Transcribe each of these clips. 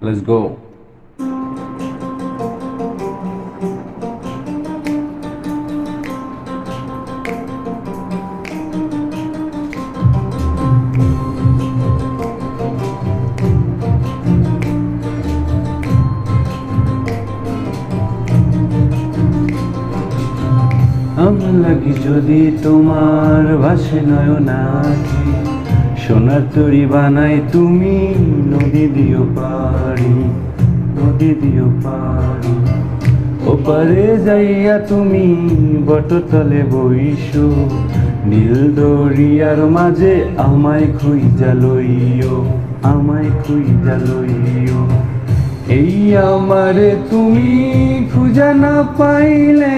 Let's go. লাগি যদি তোমার ভাসে নয়নাকি সোনার তরি বানাই তুমি নদী দিও পারি দিও পারি। ওপারে যাইয়া তুমি বটতলে বইসো। নীল দরিয়ার মাঝে আমায় খুইজা লইও, আমায় খুইজা লইও। এই আমারে তুমি খুঁজে না পাইলে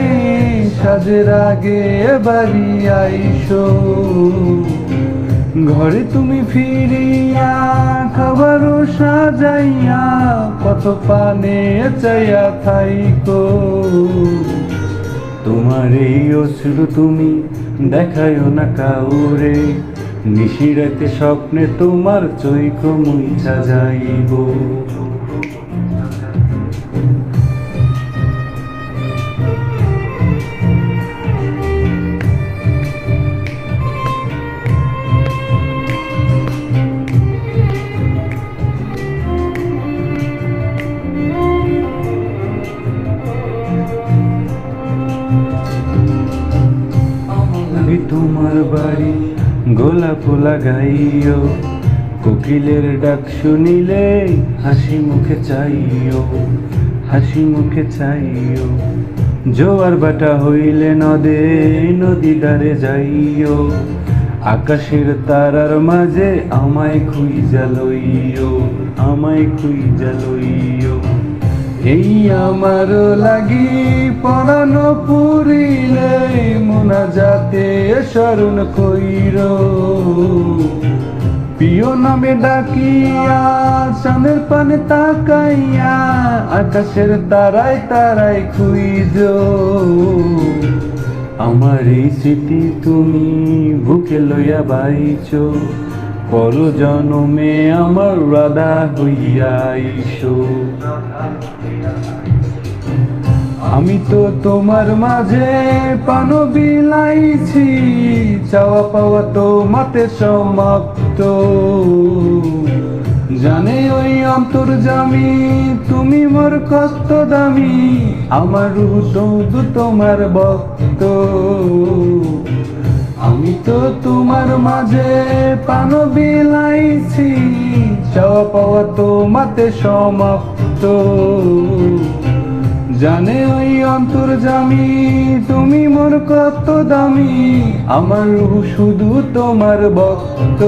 সাজের আগে বাড়ি আইসো। ঘরে তুমি ফিরিয়া খাবারও সাজাইয়া কত পানে চাইয়া থাইকো। তোমার এই অশ্রু তুমি দেখায়ও না কাউরে, নিশিরাতে স্বপ্নে তোমার চৈক মুইছা যাইব। আমি তোমার বাড়ি গোলাপ লাগাইও, কোকিলের ডাক শুনিলে হাসি মুখে চাইও, হাসি মুখে চাইও। জোয়ার বাটা হইলে নদে, নদী দ্বারে যাইও, আকাশের তারার মাঝে আমায় খুইজা লইও, আমায় খুইজা লইও। এই আমার লাগি পরানো মোনা যাতে স্মরণ কইর। প্রিয় নামে ডাকিয়া চাঁদের পানে তাকাইয়া, আকাশের তারায় তারায় খুইজ। আমার এই স্মৃতি তুমি বুকে লইয়া বাইছ পর জনমে আমার রাধা হইয়া আইসো। আমি তো তোমার মাঝে পান বিলাইছি, চাওয়া পাওয়া তো মাতে সমাপ্ত জানে ওই অন্তর জামি, তুমি মোর কষ্ট দামি, আমার শুধু তোমার ভক্ত। আমি তো তোমার মাঝে পান বিলাইছি, চাওয়া পাওয়া তো মাতে সমাপ্ত জানে ওই অন্তর জামি তুমি মোর কত দামি। আমার শুধু তোমার ভক্ত।